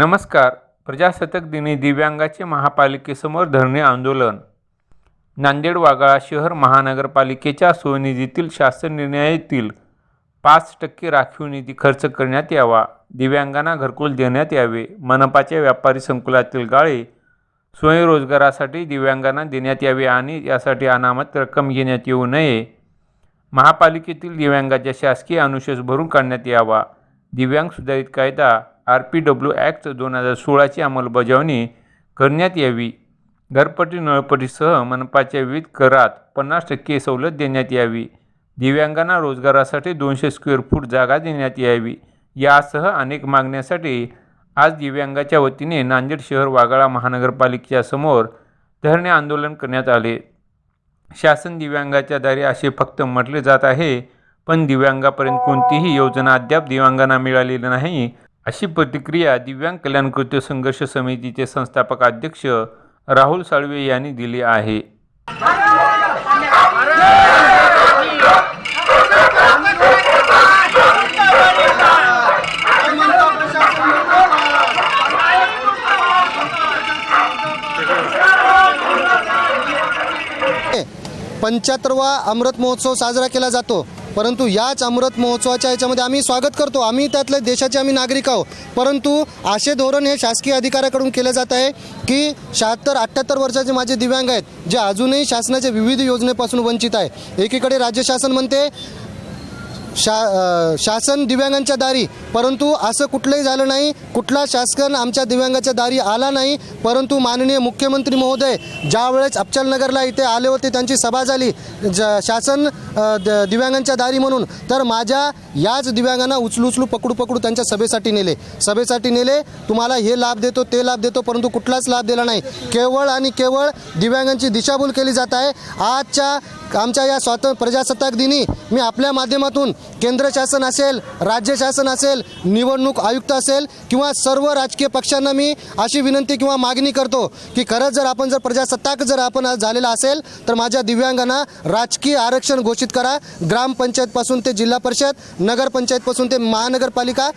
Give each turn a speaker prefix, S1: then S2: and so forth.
S1: नमस्कार. प्रजासत्ताक दिनी दिव्यांगाचे महापालिकेसमोर धरणे आंदोलन. नांदेड वाघाळा शहर महानगरपालिकेच्या स्वनिधीतील शासन निर्णयातील पाच टक्के राखीव निधी खर्च करण्यात यावा. दिव्यांगांना घरकुल देण्यात यावे. मनपाच्या व्यापारी संकुलातील गाळे स्वयंरोजगारासाठी दिव्यांगांना देण्यात यावे आणि यासाठी अनामत रक्कम घेण्यात येऊ नये. महापालिकेतील दिव्यांगाच्या शासकीय अनुशेष भरून काढण्यात यावा. दिव्यांग सुधारित कायदा आर पी डब्ल्यू ॲक्ट दोन हजार सोळाची अंमलबजावणी करण्यात यावी. घरपट्टी नळपट्टीसह मनपाच्या विविध करात पन्नास टक्के सवलत देण्यात यावी. दिव्यांगांना रोजगारासाठी दोनशे स्क्वेअर फूट जागा देण्यात यावी. यासह अनेक मागण्यासाठी आज दिव्यांगाच्या वतीने नांदेड शहर वागाळा महानगरपालिकेच्या समोर धरणे आंदोलन करण्यात आले. शासन दिव्यांगाच्या दारी असे फक्त म्हटले जात आहे पण दिव्यांगापर्यंत कोणतीही योजना अद्याप दिव्यांगांना मिळालेली नाही. अशी प्रतिक्रिया दिव्यांग कल्याण कृत्य संघर्ष समितीचे संस्थापक अध्यक्ष राहुल साळवे यांनी दिली आहे.
S2: पंच्याहत्तरवा अमृत महोत्सव साजरा केला जातो. परंतु याच अमृत महोत्सवाच्या याच्यामध्ये आम्ही स्वागत करतो. आम्ही त्यातले देशाचे आम्ही नागरिक आहोत. परंतु असे धोरण हे शासकीय अधिकाऱ्याकडून केलं जात आहे की शहात्तर अठ्ठ्याहत्तर वर्षाचे माझे दिव्यांग आहेत जे अजूनही शासनाच्या विविध योजनेपासून वंचित आहे. एकीकडे राज्य शासन म्हणते शा शासन दिव्यांगांच्या दारी. परंतु असं कुठलंही झालं नाही. कुठला शासन आमच्या दिव्यांगाच्या दारी आला नाही. परंतु माननीय मुख्यमंत्री महोदय ज्यावेळेस अफचलनगरला इथे आले होते त्यांची सभा झाली. ज शासन द- दिव्यांगांच्या दारी म्हणून. तर माझ्या याच दिव्यांगांना उचलू उचलू पकडू पकडू त्यांच्या सभेसाठी नेले. सभेसाठी नेले. तुम्हाला हे लाभ देतो ते लाभ देतो परंतु कुठलाच लाभ दिला नाही. केवळ आणि केवळ दिव्यांगांची दिशाभूल केली जात आहे. आजच्या आमच्या या स्वातंत्र्य प्रजासत्ताक दिनी मी आपल्या माध्यमातून केंद्र शासन असेल राज्य शासन असेल निवडणूक आयुक्त असेल किंवा सर्व राजकीय पक्षांना मी अशी विनंती किंवा मागणी करतो की खरंच जर आपण जर प्रजासत्ताक जर आपण झालेला असेल तर माझ्या दिव्यांगांना राजकीय आरक्षण घोषित करा. ग्रामपंचायतपासून ते जिल्हा परिषद नगरपंचायतपासून ते महानगरपालिका